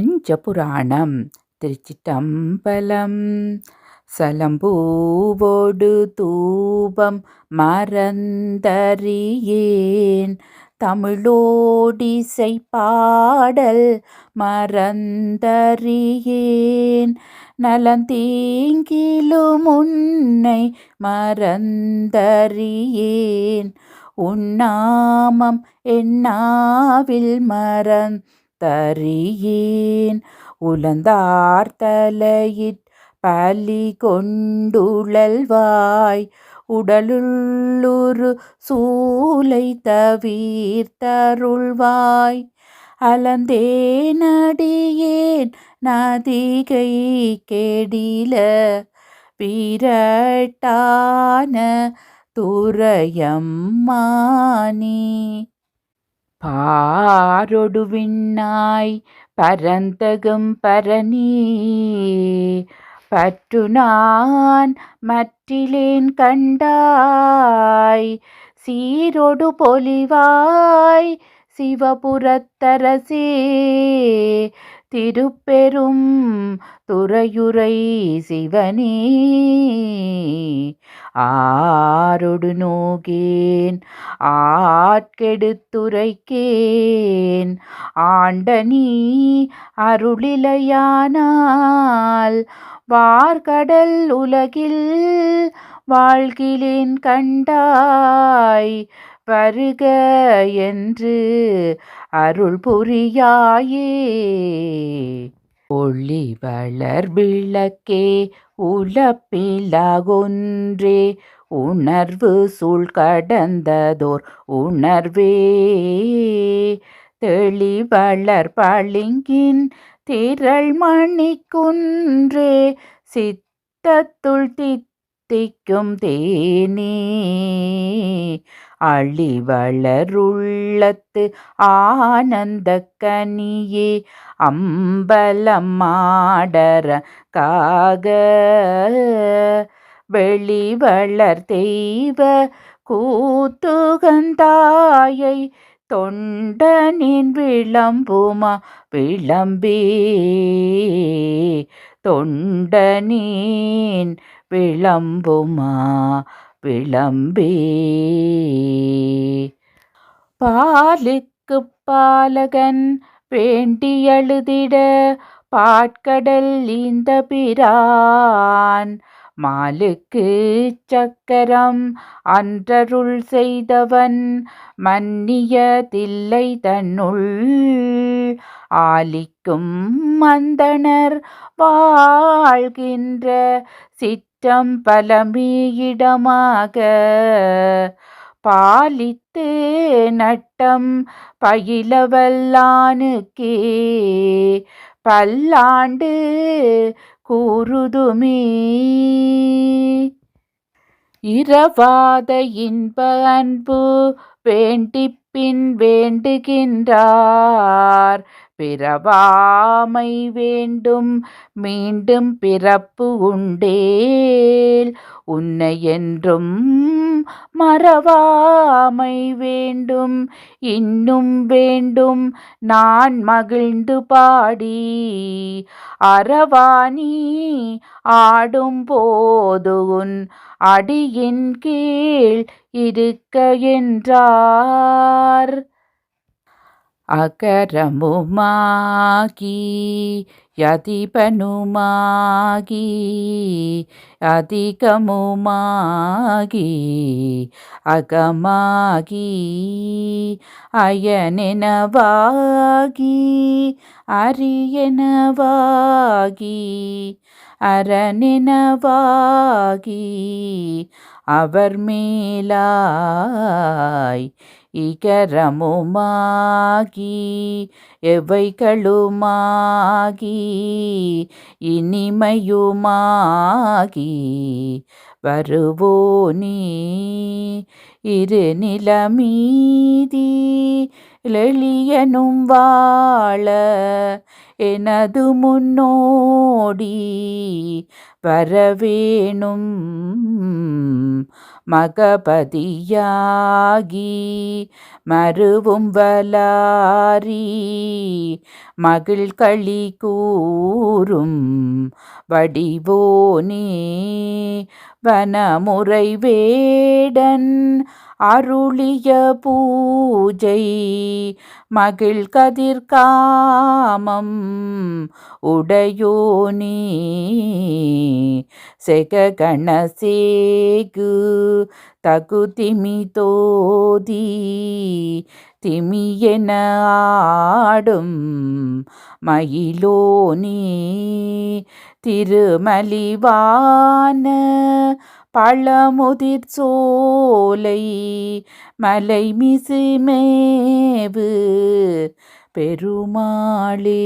பஞ்சபுராணம். திருச்சிட்டம்பலம் சலம்பூவோடு தூபம் மறந்தறியேன். தமிழோடிசை பாடல் மறந்தறியேன். நலந்தீங்கிலும் உன்னை மறந்தறியேன். உன்னாமம் என்னாவில் தறியேன். உலந்தார் தலையிற் பலி கொண்டுழல்வாய் உடலுள்ளுரு சூலை தவிர்த்தருள்வாய். அலந்தேனடியேன் நதிகை கெடில. வீரட்டான துறையம்மானி. பாரொடு விண்ணாய் பரந்தகும் பரணி. பற்று நான் மற்றிலேன் கண்டாய் சீரொடு பொலிவாய் சிவபுரத்தரசே. திருப்பெரும் துறையுரை சிவனே. ஆரொடு நோகேன் ஆட்கெடுத்துரைக்கேன். ஆண்டனி அருளிலையானால் வார்கடல் உலகில் வாழ்கிலேன் கண்டாய். வருக என்று அருள் புரியாயே. ஒளி வளர் விளக்கே உலப்பிலகொன்றே. உணர்வு சூழ் கடந்ததோர் உணர்வே. தெளிவளர் பளிங்கின் திரள் மணிக்குன்றே. சித்தத்துள் தித்திக்கும் தேனே. அழி வளருள்ளத்து ஆனந்த கனியே அம்பலம் மாடர காக வெளிவளர் தெய்வ கூத்துகந்தாயை தொண்டனின் விளம்புமா விளம்பே தொண்டனின் விளம்புமா விளம்பே பாலுக்கு பாலகன் வேண்டி எழுதிட பாட்கடல் இந்த பிரான். மாலுக்கு சக்கரம் அன்றருள் செய்தவன் மன்னியதில்லை தன்னுள். ஆலிக்கும் மந்தனர் வாழ்கின்ற சித் சிற்றம் பலமீயிடமாக. பாலித்து நட்டம் பயிலவல்லானுக்கே. பல்லாண்டு கூறுதுமே. இரவாத இன்ப அன்பு வேண்டி பின் வேண்டுகின்றார். பிறவாமை வேண்டும் மீண்டும் பிறப்பு உண்டேல். உன்னை என்றும் மறவாமை வேண்டும். இன்னும் வேண்டும். நான் மகிழ்ந்து பாடி அறவாணி ஆடும் போது உன் அடியின் கீழ் இருக்க என்றார். അകരമുമാകി യതിപനുമാകി അധികമുമാകി അകമാകി അയനവാകി അറിയനവാകി அரணெனவாகி அவர் மேலாய் இகரமுமாகி எவைகளுமாகி இனிமையுமாகி வருவோனே இரு நிலமீதி லெளியனும் வாழ எனது முன்னோடி வரவேணும். மகபதியாகி மருவும் வலாரி மகிழ் களி கூறும் வடிவோனே வனமுறை வேடன் அருளிய பூஜை மகிழ் கதிர்காமம் உடையோனே செககணசேகு தகுதிமி தோதி திமியென ஆடும் மயிலோனே திருமலிவான பழமுதிர் சோலை மலை மிசுமேவு பெருமாளே.